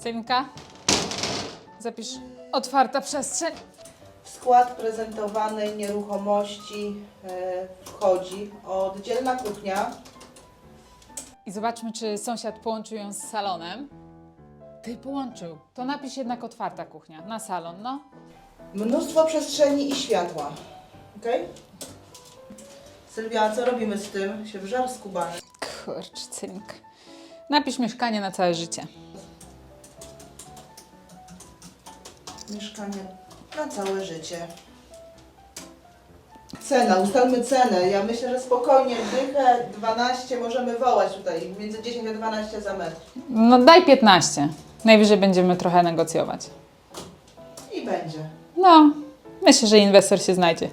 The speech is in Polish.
Celinka, zapisz otwarta przestrzeń. W skład prezentowanej nieruchomości e, wchodzi oddzielna kuchnia, I zobaczmy, czy sąsiad połączył ją z salonem. Ty połączył. To napisz jednak otwarta kuchnia na salon, no. mnóstwo przestrzeni i światła. Ok? Sylwia, co robimy z tym? Się wżar skubany. Kurcz, Celinka. Napisz mieszkanie na całe życie. Mieszkanie na całe życie. Cena, ustalmy cenę. Ja myślę, że spokojnie dychę 12 możemy wołać tutaj. Między 10 a 12 za metr. No daj 15. Najwyżej będziemy trochę negocjować. I będzie. No, myślę, że inwestor się znajdzie.